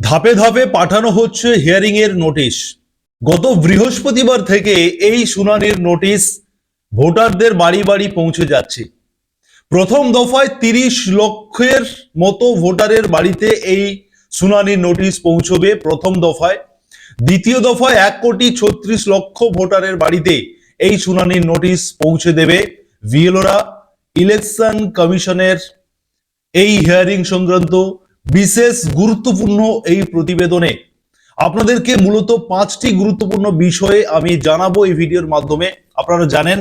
ধাপে ধাপে পাঠানো হচ্ছে হিয়ারিং এর নোটিশ। গত বৃহস্পতিবার থেকে এই শুনানির নোটিশ ভোটারদের বাড়ি বাড়ি পৌঁছে যাচ্ছে। প্রথম দফায় তিরিশ লক্ষের মতো ভোটারের বাড়িতে এই শুনানির নোটিশ পৌঁছবে প্রথম দফায়। দ্বিতীয় দফায় এক কোটি ছত্রিশ লক্ষ ভোটারের বাড়িতে এই শুনানির নোটিশ পৌঁছে দেবে ভিএলওরা। ইলেকশন কমিশনের এই হিয়ারিং সংক্রান্ত বিশেষ গুরুত্বপূর্ণ এই প্রতিবেদনে। আপনাদেরকে মূলত পাঁচটি গুরুত্বপূর্ণ বিষয়ে আমি জানাব এই ভিডিওর মাধ্যমে। আপনারা জানেন,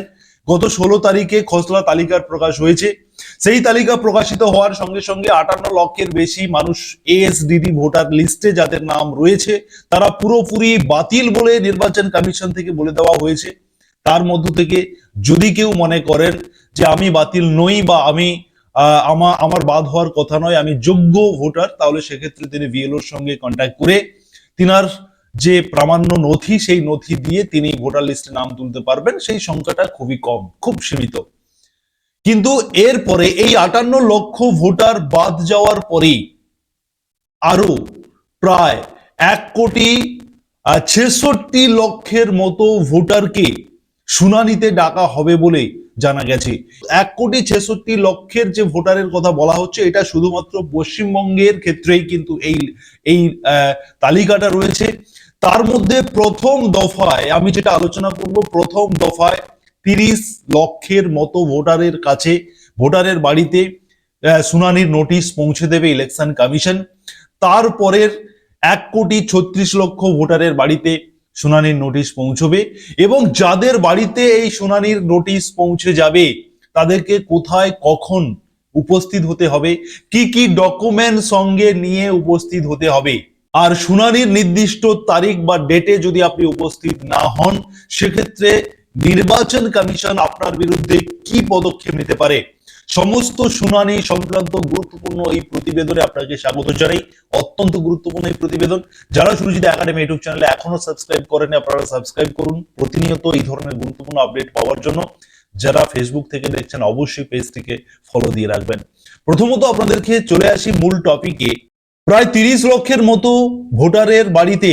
গত ষোলো তারিখে খসড়া তালিকার প্রকাশ হয়েছে। সেই তালিকা প্রকাশিত হওয়ার সঙ্গে সঙ্গে আটান্ন লক্ষের বেশি মানুষ এএসডিডি ভোটার লিস্টে যাদের নাম রয়েছে, তারা পুরোপুরি বাতিল বলে নির্বাচন কমিশন থেকে বলে দেওয়া হয়েছে। তার মধ্য থেকে যদি কেউ মনে করেন যে আমি বাতিল নই বা আমি আহ, আমা আমার বাদ হওয়ার কথা নয় আমি যোগ্য ভোটার। তাহলে সেক্ষেত্রে তিনি বিএলওর সঙ্গে কন্ট্যাক্ট করে তিনার যে প্রামাণ্য নথি সেই নথি দিয়ে তিনি ভোটার লিস্টে নাম তুলতে পারবেন। সেই সংখ্যাটা খুবই কম খুব সীমিত। কিন্তু এরপরে এই আটান্ন লক্ষ ভোটার বাদ যাওয়ার পরেই আরও প্রায় এক কোটি ছেষট্টি লক্ষের মতো ভোটারকে শুনানিতে ডাকা হবে বলে জানা গেছে। এক কোটি ছেষট্টি লক্ষের যে ভোটারের কথা বলা হচ্ছে, এটা শুধুমাত্র পশ্চিমবঙ্গের ক্ষেত্রেই কিন্তু এই এই তালিকাটা রয়েছে। তার মধ্যে প্রথম দফায়, আমি যেটা আলোচনা করব, প্রথম দফায় তিরিশ লক্ষের মতো ভোটারের কাছে, ভোটারের বাড়িতে শুনানির নোটিশ পৌঁছে দেবে ইলেকশন কমিশন। তারপরের এক কোটি ছত্রিশ লক্ষ ভোটারের বাড়িতে শুনানির নোটিশ পৌঁছবে এবং যাদের বাড়িতে এই শুনানির নোটিশ পৌঁছে যাবে, তাদেরকে কোথায় কখন উপস্থিত হতে হবে, কি কি ডকুমেন্ট সঙ্গে নিয়ে উপস্থিত হতে হবে, আর শুনানির নির্দিষ্ট তারিখ বা ডেটে যদি আপনি উপস্থিত না হন, সেক্ষেত্রে নির্বাচন কমিশন আপনার বিরুদ্ধে কি পদক্ষেপ নিতে পারে? সমস্ত শুনানি সংক্রান্ত গুরুত্বপূর্ণ এই প্রতিবেদনে আপনাকে স্বাগত জানাই। অত্যন্ত গুরুত্বপূর্ণ এই প্রতিবেদন। যারা সুরজিৎ একাডেমি ইউটিউব চ্যানেলে এখনও সাবস্ক্রাইব করেন আপনারা সাবস্ক্রাইব করুন। প্রতিনিয়ত এই ধরনের গুরুত্বপূর্ণ আপডেট পাওয়ার জন্য যারা ফেসবুক থেকে দেখছেন, অবশ্যই পেজটিকে ফলো দিয়ে রাখবেন। প্রথমত আপনাদেরকে চলে আসি মূল টপিকে প্রায় তিরিশ লক্ষের মতো ভোটারের বাড়িতে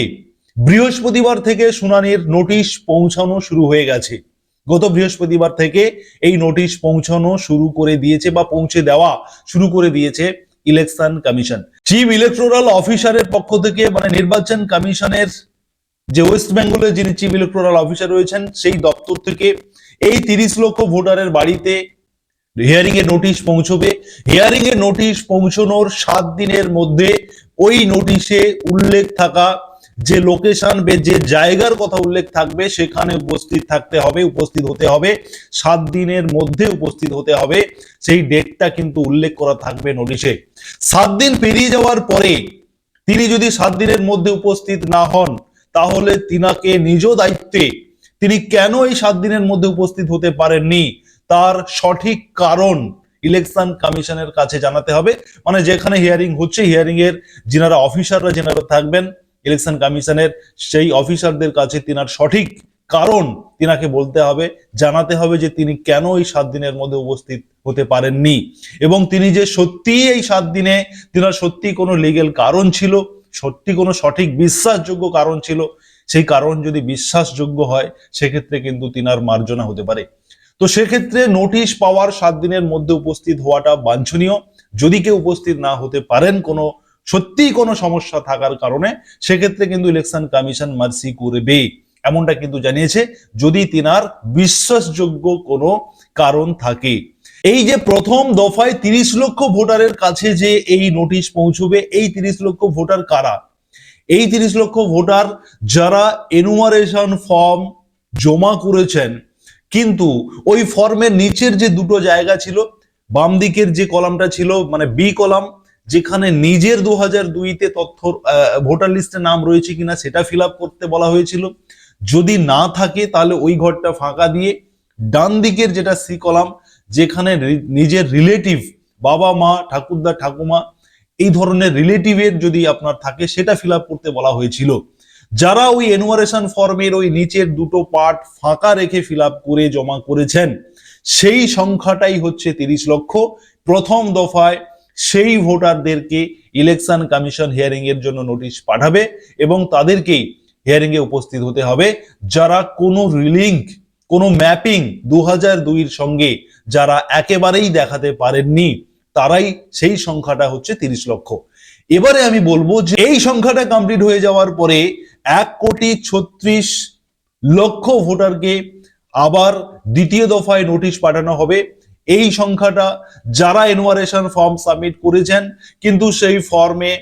বৃহস্পতিবার থেকে শুনানির নোটিশ পৌঁছানো শুরু হয়ে গেছে। গত বৃহস্পতিবার থেকে এই নোটিশ পৌঁছানো শুরু করে দিয়েছে বা পৌঁছে দেওয়া শুরু করে দিয়েছে ইলেকশন কমিশন। চিফ ইলেকট্রাল অফিসারের পক্ষ থেকে মানে নির্বাচন কমিশনের যে ওয়েস্ট বেঙ্গলের যিনি চিফ ইলেকট্রাল অফিসার রয়েছেন, সেই দপ্তর থেকে এই তিরিশ লক্ষ ভোটারের বাড়িতে হিয়ারিং এর নোটিশ পৌঁছবে। হিয়ারিং এর নোটিশ পৌঁছানোর সাত দিনের মধ্যে ওই নোটিশে উল্লেখ থাকা যে লোকেশন বে যে জায়গার কথা উল্লেখ থাকবে, সেখানে উপস্থিত থাকতে হবে, উপস্থিত হতে হবে। সাত দিনের মধ্যে উপস্থিত হতে হবে। সেই ডেটটা কিন্তু উল্লেখ করা থাকবে নোটিশে সাত দিন পেরিয়ে যাওয়ার পরে তিনি যদি সাত দিনের মধ্যে উপস্থিত না হন, তাহলে তিনাকে নিজ দায়িত্বে তিনি কেন এই সাত দিনের মধ্যে উপস্থিত হতে পারেননি? তার সঠিক কারণ ইলেকশন কমিশনের কাছে জানাতে হবে। মানে যেখানে হিয়ারিং হচ্ছে হিয়ারিং এর যিনারা অফিসাররা যেনারা থাকবেন ইলেকশন কমিশনের সেই অফিসারদের কাছে তিনার সঠিক কারণ তিনাকে বলতে হবে, জানাতে হবে যে তিনি কেন এই সাত দিনের মধ্যে উপস্থিত হতে পারেননি। এবং তিনি যে সত্যি এই সাত দিনে তিনার সত্যি কোনো লিগেল কারণ ছিল সত্যি কোনো সঠিক বিশ্বাসযোগ্য কারণ ছিল, সেই কারণ যদি বিশ্বাসযোগ্য হয়, সেক্ষেত্রে কিন্তু তিনার মার্জনা হতে পারে। তো সেক্ষেত্রে নোটিশ পাওয়ার সাত দিনের মধ্যে উপস্থিত হওয়াটা বাঞ্ছনীয়। যদি কেউ উপস্থিত না হতে পারেন কোনো সত্যিই কোনো সমস্যা থাকার কারণে সেক্ষেত্রে কিন্তু ইলেকশন কমিশন মার্সি করবে। এমনটা কিন্তু জানিয়েছে যদি তিনার বিশ্বাসযোগ্য কোনো কারণ থাকে। এই যে প্রথম দফায় তিরিশ লক্ষ ভোটারের কাছে যে এই নোটিশ পৌঁছবে, এই তিরিশ লক্ষ ভোটার কারা? এই তিরিশ লক্ষ ভোটার যারা এনুমারেশন ফর্ম জমা করেছেন, কিন্তু ওই ফর্মের নিচের যে দুটো জায়গা ছিল বাম দিকের যে কলামটা ছিল মানে বি কলাম যেখানে নিজের দু হাজার দুইতে তথ্য ভোটার লিস্টে নাম রয়েছে কিনা সেটা ফিল করতে বলা হয়েছিল। যদি না থাকে তাহলে ওই ঘরটা ফাঁকা দিয়ে ডান দিকের যেটা সি কলাম, যেখানে নিজের রিলেটিভ, বাবা, মা, ঠাকুরদা, ঠাকুমা, এই ধরনের রিলেটিভের যদি আপনার থাকে সেটা ফিল করতে বলা হয়েছিল। যারা ওই এনুয়ারেশন ফর্মের ওই নিচের দুটো পার্ট ফাঁকা রেখে ফিল করে জমা করেছেন, সেই সংখ্যাটাই হচ্ছে তিরিশ লক্ষ। প্রথম দফায় সেই ভোটারদেরকে ইলেকশন কমিশন হিয়ারিং এর জন্য নোটিশ পাঠাবে এবং তাদেরকেই হিয়ারিং এ উপস্থিত হতে হবে। যারা কোনো রিলিঙ্ক কোনো ম্যাপিং দু হাজার সঙ্গে যারা একেবারেই দেখাতে পারেননি, তারাই সেই সংখ্যাটা হচ্ছে তিরিশ লক্ষ। এবারে আমি বলব যে এই সংখ্যাটা কমপ্লিট হয়ে যাওয়ার পরে এক কোটি ছত্রিশ লক্ষ ভোটারকে আবার দ্বিতীয় দফায় নোটিশ পাঠানো হবে। এই সংখ্যাটা যারা এনুয়ারেশন ফর্ম সাবমিট করেছেন, কিন্তু সেই ফর্মে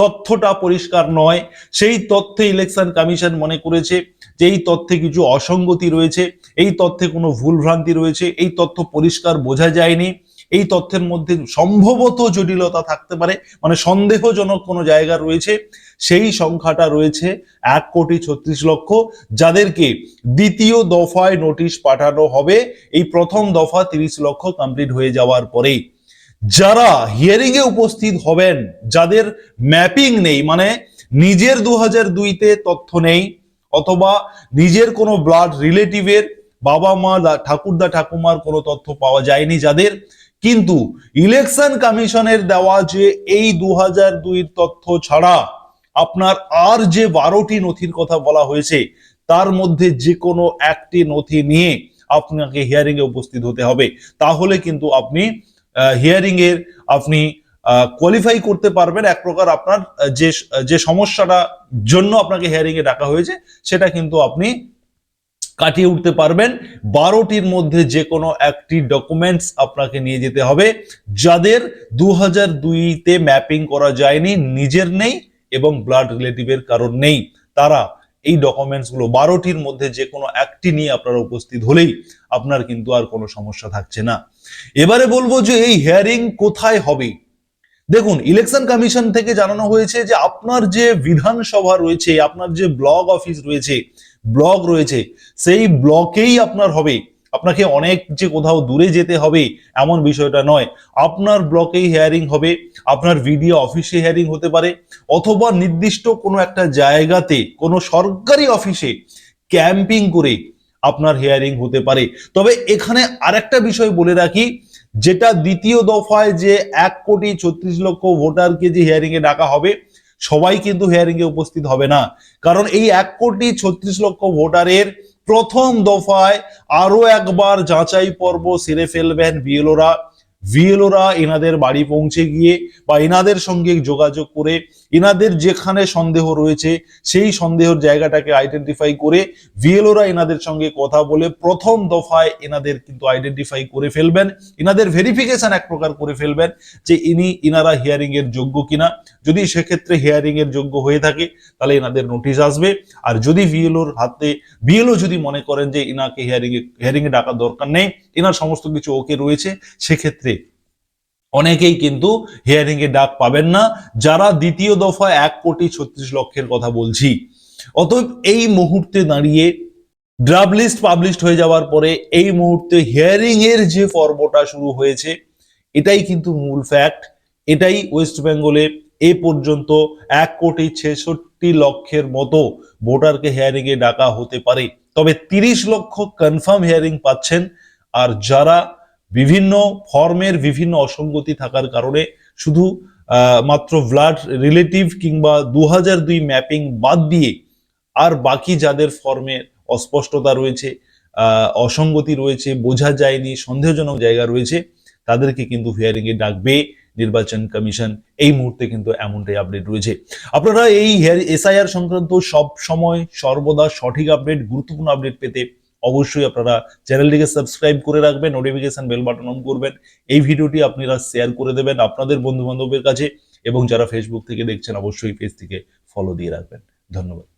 তথ্যটা পরিষ্কার নয়। সেই তথ্যে ইলেকশন কমিশন মনে করেছে যে এই তথ্যে কিছু অসঙ্গতি রয়েছে, এই তথ্যে কোনো ভুলভ্রান্তি রয়েছে, এই তথ্য পরিষ্কার বোঝা যায়নি। এই তথ্যের মধ্যে সম্ভবত জটিলতা থাকতে পারে মানে সন্দেহজনক কোনো জায়গা রয়েছে, সেই সংখ্যাটা রয়েছে এক কোটি ছত্রিশ লক্ষ, যাদেরকে দ্বিতীয় দফায় নোটিশ পাঠানো হবে, এই প্রথম দফা তিরিশ লক্ষ কমপ্লিট হয়ে যাওয়ার পরেই। যারা হিয়ারিং এ উপস্থিত হবেন, যাদের ম্যাপিং নেই মানে নিজের দু হাজার দুইতে তথ্য নেই, অথবা নিজের কোনো ব্লাড রিলেটিভের বাবা মা ঠাকুরদা, ঠাকুমার কোনো তথ্য পাওয়া যায়নি, যাদের কিন্তু ইলেকশন কমিশনের দেওয়া যে এই দু হাজার তথ্য ছাড়া আপনার আর যে বারোটি নথির কথা বলা হয়েছে, তার মধ্যে যে কোনো একটি নথি নিয়ে আপনাকে হিয়ারিং এ উপস্থিত হতে হবে। তাহলে কিন্তু আপনি হিয়ারিং এর আপনি কোয়ালিফাই করতে পারবেন। এক প্রকার আপনার যে যে সমস্যাটা জন্য আপনাকে হিয়ারিং এ ডাকা হয়েছে, সেটা কিন্তু আপনি কাটিয়ে উঠতে পারবেন। বারোটির মধ্যে যে কোনো একটি ডকুমেন্টস আপনাকে নিয়ে যেতে হবে। যাদের দু হাজার দুইতে ম্যাপিং করা যায়নি, নিজের নেই এবং ব্লাড রিলেটিভের কারণ নেই, তারা এই ডকুমেন্টসগুলো বারোটির মধ্যে যে কোনো একটি নিয়ে আপনারা উপস্থিত হলেই আপনার কিন্তু আর কোনো সমস্যা থাকছে না। এবারে বলব যে এই হিয়ারিং কোথায় হবে? দেখুন ইলেকশন কমিশন থেকে জানানো হয়েছে যে আপনার যে বিধানসভা রয়েছে, আপনার যে ব্লক অফিস রয়েছে ব্লক রয়েছে, সেই ব্লকেই আপনার হবে। আপনাকে অনেক যে কোথাও দূরে যেতে হবে এমন বিষয়টা নয়। আপনার ব্লকেই হেয়ারিং হবে, আপনার ভিডিও অফিসে হেয়ারিং হতে পারে, অথবা নির্দিষ্ট কোনো একটা জায়গাতে, কোনো সরকারি অফিসে ক্যাম্পিং করে আপনার হেয়ারিং হতে পারে। তবে এখানে আরেকটা বিষয় বলে রাখি যেটা দ্বিতীয় দফায় যে এক কোটি ছত্রিশ লক্ষ ভোটারকে যে হিয়ারিং এ ডাকা হবে, সবাই কিন্তু হিয়ারিং এ উপস্থিত হবে না। কারণ এই এক কোটি ছত্রিশ লক্ষ ভোটারের প্রথম দফায় আরও একবার যাচাই পর্ব সেরে ফেলবেন বিএলওরা ভিএলওরা এনাদের বাড়ি পৌঁছে গিয়ে বা এনাদের সঙ্গে যোগাযোগ করে এনাদের যেখানে সন্দেহ রয়েছে, সেই সন্দেহের জায়গাটাকে আইডেন্টিফাই করে ভিএলওরা এনাদের সঙ্গে কথা বলে প্রথম দফায় এনাদের কিন্তু আইডেন্টিফাই করে ফেলবেন। এনাদের ভেরিফিকেশন এক প্রকার করে ফেলবেন যে ইনি, ইনারা হিয়ারিং এর যোগ্য কিনা। যদি সেক্ষেত্রে হিয়ারিং এর যোগ্য হয়ে থাকে, তাহলে এনাদের নোটিশ আসবে। আর যদি ভিএলওর হাতে ভিএলও যদি মনে করেন যে ইনাকে হিয়ারিং এ হিয়ারিং এ ডাকার দরকার নেই এনার সমস্ত কিছু ওকে রয়েছে, সেক্ষেত্রে অনেকেই কিন্তু হিয়ারিং এ ডাক পাবেন না। যারা দ্বিতীয় দফা এক কোটি ছত্রিশ লক্ষের কথা বলছি, অতএব এই মুহূর্তে দাঁড়িয়ে ড্রাফট লিস্ট পাবলিশড হয়ে যাওয়ার পরে এই মুহূর্তে হিয়ারিং এর যে পর্বটা শুরু হয়েছে, এটাই কিন্তু মূল ফ্যাক্ট এটাই ওয়েস্ট বেঙ্গলে এ পর্যন্ত এক কোটি ছেষট্টি লক্ষের মতো ভোটারকে হিয়ারিং এ ডাকা হতে পারে। তবে তিরিশ লক্ষ কনফার্ম হিয়ারিং পাচ্ছেন। আর যারা বিভিন্ন ফর্মের বিভিন্ন অসঙ্গতি থাকার কারণে শুধু মাত্র ব্লাড রিলেটিভ কিংবা দু হাজার দুই ম্যাপিং বাদ দিয়ে আর বাকি যাদের ফর্মে অস্পষ্টতা রয়েছে অসঙ্গতি রয়েছে, বোঝা যায়নি, সন্দেহজনক জায়গা রয়েছে, তাদেরকে কিন্তু হিয়ারিং এ ডাকবে নির্বাচন কমিশন। এই মুহূর্তে কিন্তু এমনটাই আপডেট রয়েছে। আপনারা এই এসআইআর সংক্রান্ত সব সময় সর্বদা সঠিক আপডেট গুরুত্বপূর্ণ আপডেট পেতে অবশ্যই আপনারা চ্যানেলটিকে সাবস্ক্রাইব করে রাখবেন নোটিফিকেশন বেল বাটন অন করবেন। এই ভিডিওটি আপনারা শেয়ার করে দেবেন আপনাদের বন্ধু বান্ধবের কাছে এবং যারা ফেসবুক থেকে দেখছেন, অবশ্যই পেজ থেকে ফলো দিয়ে রাখবেন। ধন্যবাদ।